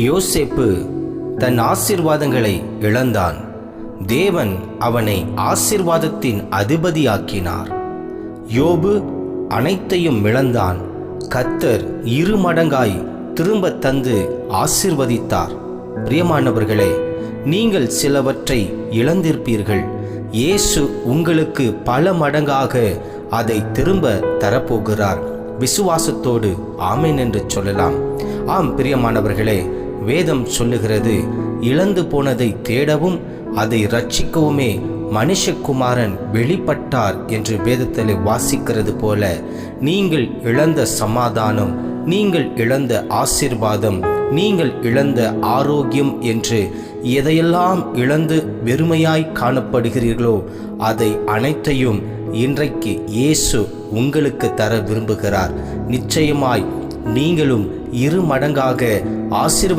யோசேப்பு தன் ஆசிர்வாதங்களை இழந்தான். தேவன் அவனை ஆசிர்வாதத்தின் அதிபதியாக்கினார். யோபு அனைத்தையும் இழந்தான். கத்தர் இரு மடங்காய் திரும்ப தந்து ஆசிர்வதித்தார். பிரியமானவர்களே நீங்கள் சிலவற்றை இழந்திருப்பீர்கள். இயேசு உங்களுக்கு பல மடங்காக அதை திரும்ப தரப்போகிறார். விசுவாசத்தோடு ஆமேன் என்று சொல்லலாம். ஆம் பிரியமானவர்களே வேதம் சொல்லுகிறது. இழந்து போனதை தேடவும் அதை ரட்சிக்கவுமே மனுஷகுமாரன் வெளிப்பட்டார் என்று வேதத்தில் வாசிக்கிறது போல நீங்கள் இழந்த சமாதானம் நீங்கள் இழந்த ஆசீர்வாதம் நீங்கள் இழந்த ஆரோக்கியம் என்று எதையெல்லாம் இழந்து வெறுமையாய் காணப்படுகிறீர்களோ அதை அனைத்தையும் இன்றைக்கு இயேசு உங்களுக்கு தர விரும்புகிறார். நிச்சயமாய் நீங்களும் இரு மடங்காக ஆசிர்வ